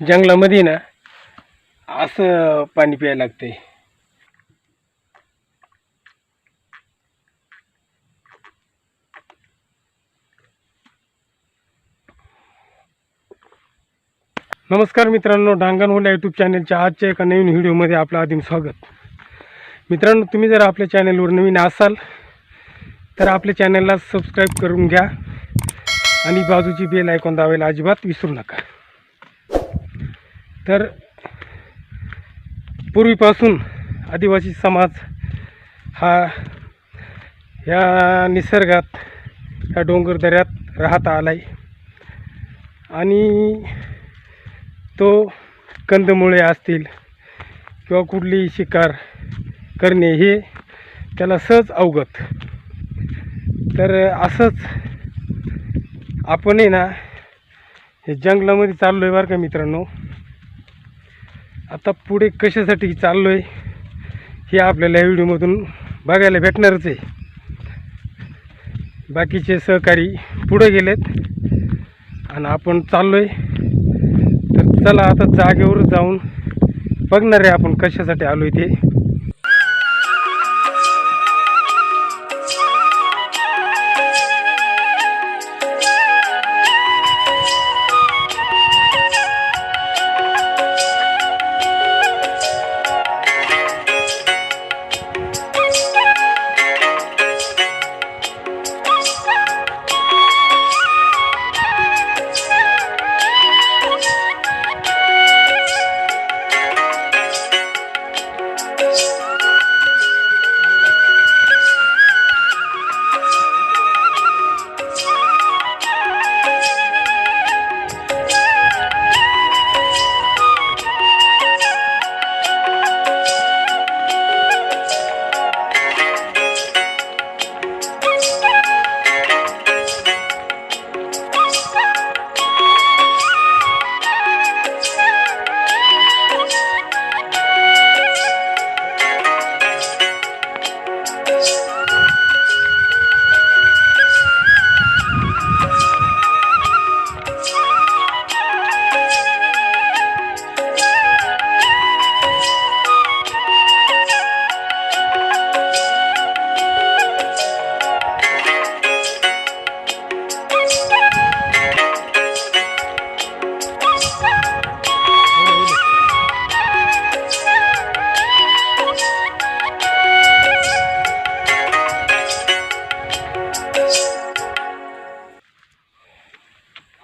जंगलामध्ये ना असं पाणी प्यायला लागतंय. नमस्कार मित्रांनो डांगणवाला यूट्यूब चॅनलच्या आजच्या एका नवीन व्हिडिओमध्ये आपलं आदिम स्वागत. मित्रांनो तुम्ही जर आपल्या चॅनलवर नवीन असाल तर आपल्या चॅनलला सबस्क्राईब करून घ्या आणि बाजूची बेल ऐकून दावायला अजिबात विसरू नका. तर पूर्वीपासून आदिवासी समाज हा या निसर्गात या डोंगरदऱ्यात राहता आला आहे आणि तो कंदमुळे असतील किंवा कुठलीही शिकार करणे हे त्याला सहज अवगत. तर असंच आपणही ना हे जंगलामध्ये चाललो आहे बरं का मित्रांनो. आता पुढे कशासाठी चाललो आहे हे आपल्याला या व्हिडिओमधून बघायला भेटणारच आहे. बाकीचे सहकारी पुढे गेलेत आणि आपण चाललो आहे तर चला आता जागेवर जाऊन बघणार आहे आपण कशासाठी आलो आहे ते.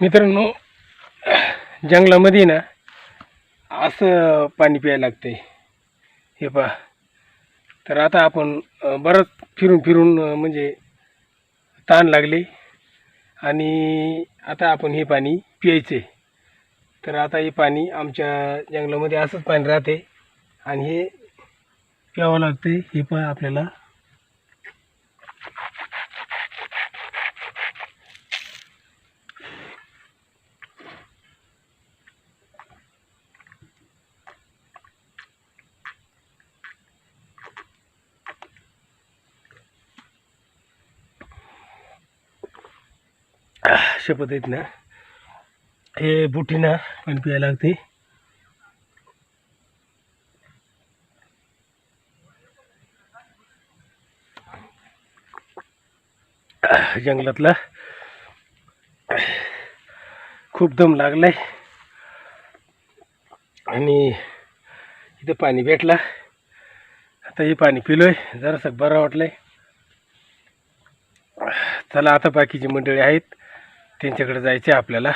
मित्रांनो जंगलामध्ये ना असं पाणी प्यायला लागतंय. हे पहा. तर आता आपण बरंच फिरून फिरून म्हणजे ताण लागले. आणि आता आपण हे पाणी प्यायचे. तर आता हे पाणी आमच्या जंगलामध्ये असंच पाणी राहते आणि हे प्यावं लागते हे पहा आपल्याला. अशा पद्धतीनं हे बुटीनं पाणी प्यायला लागते. जंगलातला खूप दम लागलाय. आणि इथं पाणी भेटला. आता हे पाणी पिलोय जरासं बरं वाटलंय. चला आता बाकीची मंडळी आहेत. त्यांच्याकडे जायचं आहे आपल्याला.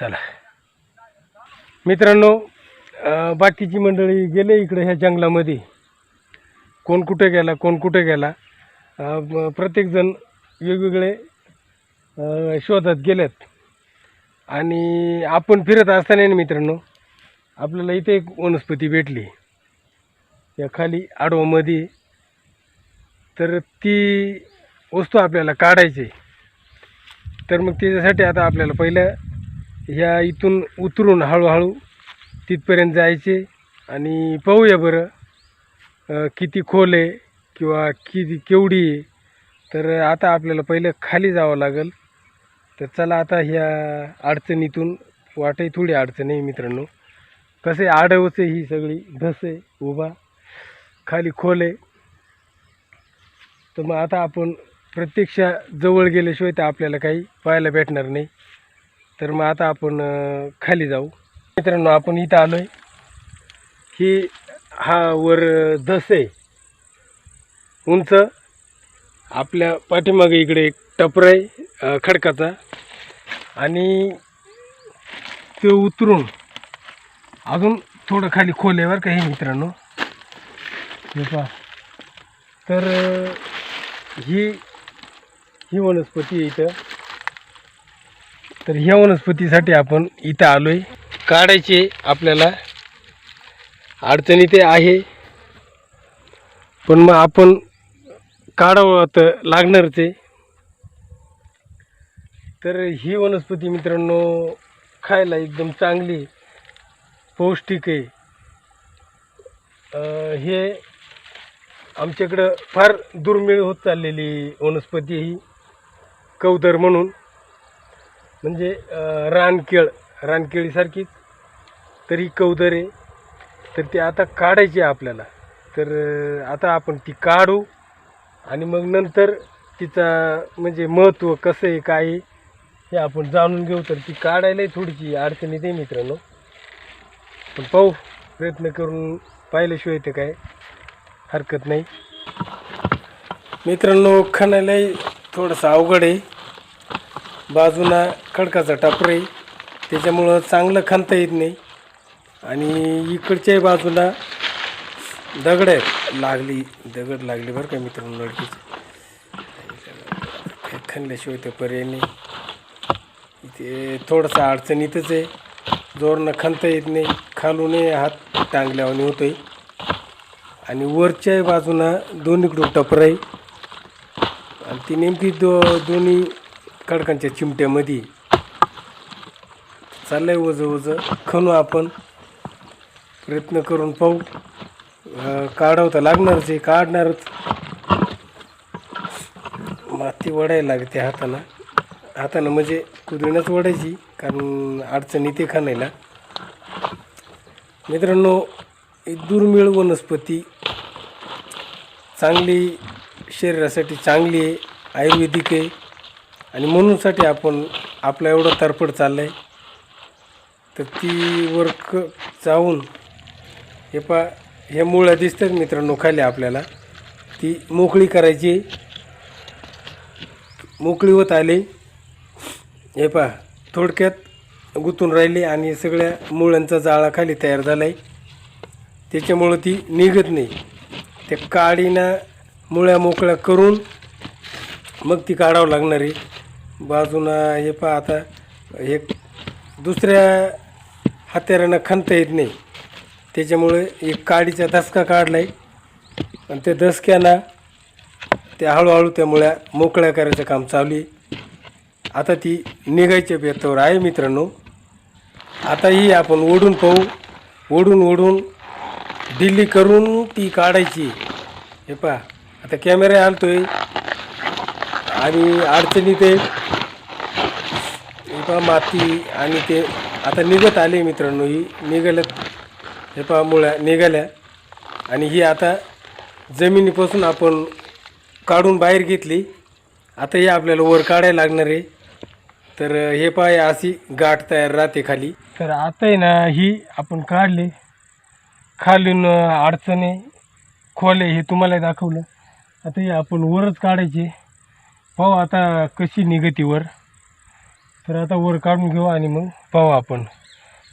चला. मित्रांनो बाकीची मंडळी गेले इकडे ह्या जंगलामध्ये. कोण कुठे गेला कोण कुठे गेला? प्रत्येकजण वेगवेगळे शोधात गेलेत. आणि आपण फिरत असताना ना मित्रांनो आपल्याला इथे एक वनस्पती भेटली. या खाली आडवामध्ये तर ती वस्तू आपल्याला काढायची आहे. तर मग त्याच्यासाठी आता आपल्याला पहिलं ह्या इथून उतरून हळूहळू तिथपर्यंत जायचे आणि पाहूया बरं किती खोल आहे किंवा किती केवढी आहे. तर आता आपल्याला पहिलं खाली जावं लागेल. तर चला आता ह्या अडचणीतून वाटही थोडी अडचण आहे मित्रांनो. कसे आडवचे ही सगळी धस आहे उभा खाली खोल आहे. तर मग आता आपण प्रत्यक्ष जवळ गेल्याशिवाय तर आपल्याला काही पाहायला भेटणार नाही. तर मग आता आपण खाली जाऊ. मित्रांनो आपण इथं आलो आहे की हा वर अं, धस आहे. उंच. आपल्या पाठीमागे इकडे एक टपर आहे खडकाचा. आणि ते उतरून अजून थोडं खाली खोल आहे बरं का हे मित्रांनो. हे पहा. तर ही ही वनस्पती आहे इथं. तर ह्या वनस्पतीसाठी आपण इथं आलो आहे काढायचे आपल्याला अडचणी ते आहे. पण मग आपण काढावं तर लागणारच आहे. तर ही वनस्पती मित्रांनो खायला एकदम चांगली पौष्टिक आहे. हे आमच्याकडं फार दुर्मिळ होत चाललेली वनस्पती ही. कवदर म्हणून. म्हणजे रानकेळ रानकेळीसारखीच तर ही कवदर आहे. तर ती आता काढायची आहे आपल्याला. तर आता आपण ती काढू आणि मग नंतर तिचा म्हणजे महत्त्व कसं आहे काय आहे हे आपण जाणून घेऊ. तर ती काढायलाही थोडीशी अडचण येते मित्रांनो. पण पाहू प्रयत्न करून पाहिल्याशिवाय ते काय हरकत नाही. मित्रांनो खणायलाही थोडंसं अवघड आहे. बाजूला खडकाचा टापर आहे. त्याच्यामुळं चांगलं खणता येत नाही. आणि इकडच्याही बाजूला दगड आहेत. लागली दगड लागली बरं का मित्रांनो लडकीची. खणल्याशिवाय ते पर्याय नाही. इथे थोडंसं अडचणीतच आहे. जोरनं खणता येत नाही. खालूनही हात टांगल्यावानी होतोय. आणि वरच्याही बाजूनं दोन्हीकडून टपर आहे. आणि ती नेमकी दो दोन्ही खडकांच्या चिमट्यामध्ये चाललं आहे वजं वजं खणू आपण. प्रयत्न करून पाहू. काढवता लागणारच आहे काढणारच. माती वडायला लागते हाताला हातानं म्हणजे कुदळीनंच वडायची कारण अडचणी ते खाणायला. मित्रांनो एक दुर्मिळ वनस्पती चांगली शरीरासाठी चांगली आहे आयुर्वेदिक आहे. आणि म्हणूनसाठी आपण आपला एवढा तरफड चाललं आहे तर ती वर्क जाऊन हे पा हे मुळं दिसतात मित्रांनो खाली आपल्याला. ती मोकळी करायची. मोकळी होत आली. हे पा थोडक्यात गुंतून राहिली आणि सगळ्या मुळांचा जाळा खाली तयार झाला आहे त्याच्यामुळं ती निघत नाही. त्या काळीनं मुळ्या मोकळ्या करून मग ती काढावं लागणार आहे. बाजूनं हे पहा आता हे दुसऱ्या हत्यारानं खणता येत नाही. त्याच्यामुळे एक काडीचा धसका काढला आहे आणि त्या धसक्यानं त्या हळूहळू त्या मुळ्या मोकळ्या करायचं काम चालू आहे. आता ती निघायच्या बेतावर आहे मित्रांनो. आता ही आपण ओढून पाहू. ओढून ओढून दिल्ली करून ती काढायची. हे पहा. आता कॅमेरा आणतोय. आणि अडचणी ते हे पहा माती आणि ते आता निघत आले मित्रांनो ही निघाल्यात. हे पहा मुळ्या निघाल्या. आणि ही आता जमिनीपासून आपण काढून बाहेर घेतली. आता ही आपल्याला वर काढायला लागणार आहे. तर हे पाय अशी गाठ तयार राहते खाली. तर आता आहे ना ही आपण काढली. खालून अडचणी खोले हे तुम्हाला दाखवलं. आता हे आपण वरच काढायचे. पाहू आता कशी निघती वर. तर आता वर काढून घेऊ आणि मग पाहू आपण.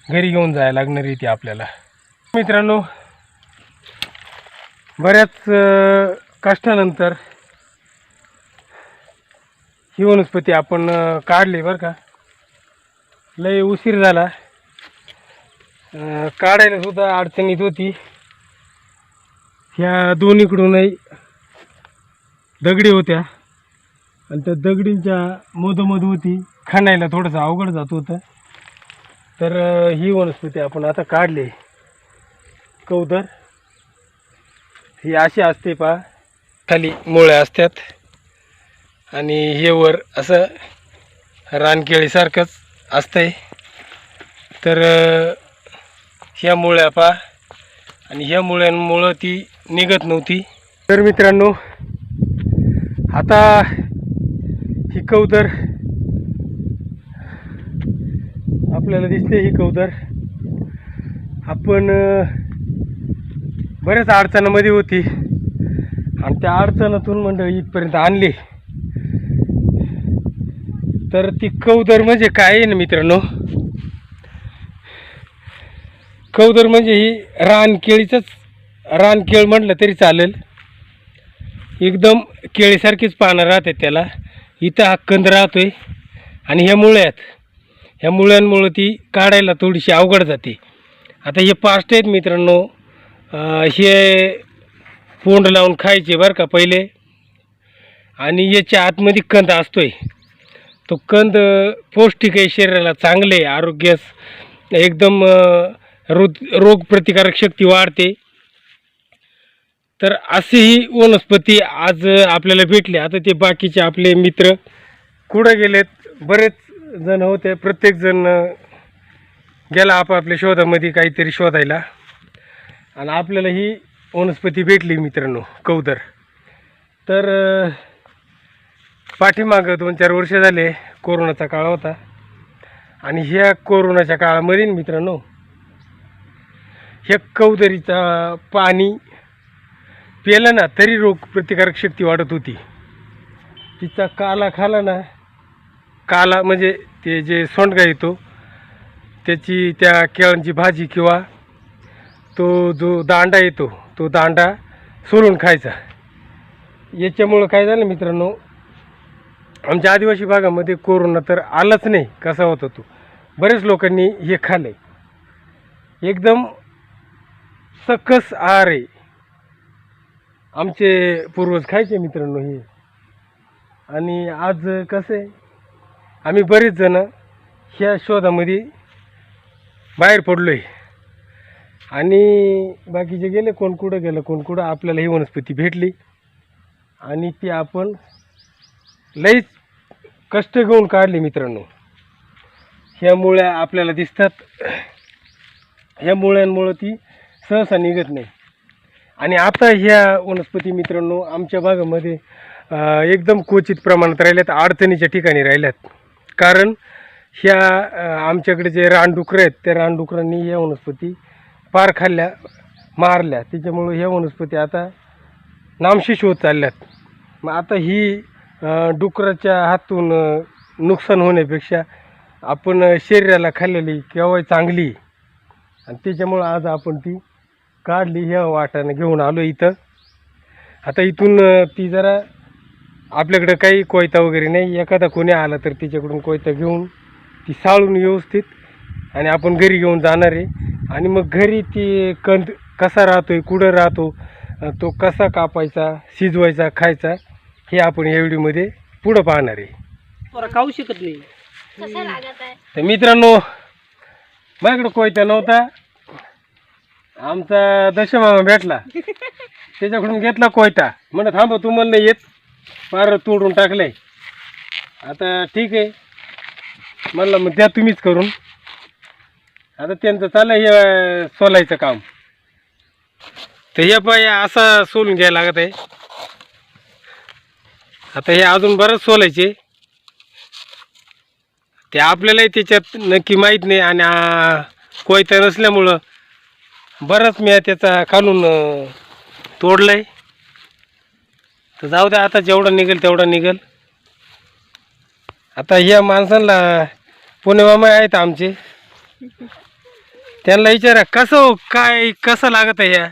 घरी घेऊन जायला लागणार आहे ती आपल्याला. मित्रांनो बऱ्याच कष्टानंतर ही वनस्पती आपण काढली बरं का. लय उशीर झाला. काढायला सुद्धा अडचणीत होती. ह्या दोन्हीकडूनही दगडी होत्या. आणि त्या दगडींच्या मधोमध होती. खाणायला थोडंसं अवघड जात होतं. तर ही वनस्पती आपण आता काढली. कौदर ही अशी असते पा खाली मुळ्या असतात. आणि हे वर असं रानकेळीसारखंच असतंय. तर ह्या मुळ्या पा आणि ह्या मुळ्यांमुळं ती निघत नव्हती. तर मित्रांनो आता ही कौदर आपल्याला दिसते ही कौदर. आपण बऱ्याच अडचणामध्ये होती. आणि त्या अडचणातून मंडळी इथपर्यंत आणली. तर ती कौदर म्हणजे काय आहे ना मित्रांनो? कौदर म्हणजे ही रानकेळीचंच रानकेळ म्हटलं तरी चालेल. एकदम केळीसारखीच पानं राहतात त्याला. इथं हा कंद आहे आणि ह्या मुळ्यात ह्या मुळ्यांमुळं ती काढायला थोडीशी अवघड जाते. आता हे पास्ट आहेत मित्रांनो. हे पोंड लावून खायचे बरं का पहिले. आणि याच्या आतमध्ये कंद असतो आहे तो कंद पौष्टिक आहे शरीराला चांगले आहे आरोग्यास एकदम रोग रोगप्रतिकारक शक्ती वाढते. तर असेही वनस्पती आज आपल्याला भेटले. आता ते बाकीचे आपले मित्र कुठं गेलेत? बरेच जण होते. प्रत्येकजण गेला आपापल्या शोधामध्ये काहीतरी शोधायला. आणि आपल्याला ही वनस्पती भेटली मित्रांनो कौदर. तर पाठीमागं दोन चार वर्ष झाले कोरोनाचा काळ होता. आणि ह्या कोरोनाच्या काळामध्ये मित्रांनो ह्या कौदरीचा पाणी प्यालं ना तरी रोग प्रतिकारक शक्ती वाढत होती. तिचा काला खाला ना काला म्हणजे ते जे सोंडगा येतो त्याची त्या केळांची भाजी किंवा तो जो दांडा येतो तो दांडा सोलून खायचा. याच्यामुळं काय झालं मित्रांनो आमच्या आदिवासी भागामध्ये कोरोना तर आलाच नाही कसा होता तो. बरेच लोकांनी हे खाल्लं एकदम सकस आहार आहे. आमचे पूर्वज खायचे मित्रांनो हे. आणि आज कसं? आहे आम्ही बरेच जण ह्या शोधामध्ये बाहेर पडलो आहे आणि बाकीचे गेले कोण कुठं गेलं कोण कुठं आपल्याला ही वनस्पती भेटली. आणि ती आपण लईच कष्ट घेऊन काढली मित्रांनो. ह्या मुळ्या आपल्याला दिसतात. ह्या मुळ्यांमुळं ती सहसा निघत नाही. आणि आता ह्या वनस्पती मित्रांनो आमच्या भागामध्ये एकदम क्वचित प्रमाणात राहिल्यात अडचणीच्या ठिकाणी राहिल्यात. कारण ह्या आमच्याकडे जे रानडुकरं आहेत त्या रानडुकरांनी ह्या वनस्पती पार खाल्ल्या मारल्या. त्याच्यामुळं ह्या वनस्पती आता नामशेष होत चालल्यात. मग आता ही डुकराच्या हातून नुकसान होण्यापेक्षा आपण शरीराला खाल्लेली केव्हा चांगली. आणि त्याच्यामुळं आज आपण ती काढली ह्या वाटानं घेऊन आलो इथं. आता इथून ती जरा आपल्याकडं काही कोयता वगैरे नाही. एखादा कोणी आला तर तिच्याकडून कोयता घेऊन ती साळून व्यवस्थित आणि आपण घरी घेऊन जाणार आहे. आणि मग घरी ती कंद कसा राहतोय कुठं राहतो तो कसा कापायचा शिजवायचा खायचा हे आपण या व्हिडिओमध्ये पुढं पाहणार आहे. बरं खाऊ शकत नाही. कसा लागत आहे? तर मित्रांनो माझ्याकडं कोयता नव्हता. आमचा दशमामा भेटला. त्याच्याकडून घेतला कोयता. म्हणत थांबा तुम्हाला नाही येत. पार तोडून टाकलंय. आता ठीक आहे. म्हणलं मग द्या तुम्हीच करून. आता त्यांचं चाललंय हे सोलायचं काम. तर हे पाय असा सोलून घ्यायला लागत आहे. आता हे अजून बरंच सोलायचे. ते आपल्यालाही त्याच्यात नक्की माहीत नाही आणि कोयता नसल्यामुळं बराच मी त्याचा खालून तोडलाय. तर जाऊ द्या आता जेवढं निघेल तेवढं निघेल. आता ह्या माणसांना पुणे मामा आहेत आमचे. त्यांना विचारा कसं हो, काय कसं लागत आहे ह्या?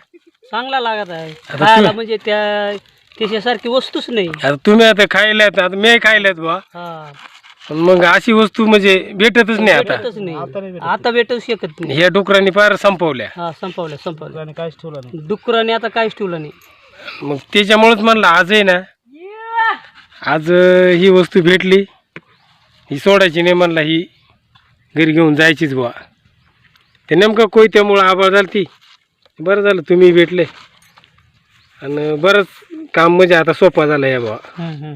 चांगला लागत आहे. खायला म्हणजे त्या त्याच्यासारखी वस्तूच नाही. आता तुम्ही आता खायल्यात आता मी खायल्यात बा हा. पण मग अशी वस्तू म्हणजे भेटतच नाही आता. भेटतच नाही. आता भेटू शकत नाही. ह्या डुकरांनी फार संपवल्या. हा संपवलं संपवलं काहीच ठेवलं नाही. डुकराने आता काहीच ठेवलं नाही. मग त्याच्यामुळेच म्हणलं आज आहे ना आज अं, ही वस्तू भेटली. ही सोडायची नाही म्हणला ही घरी घेऊन जायचीच बुवा. ते नेमकं कोयत्यामुळं आबाळ झाली ती. बरं झालं तुम्ही भेटले. आणि बरंच काम म्हणजे आता सोपा झालं या बुवा. हम्म, हम्म.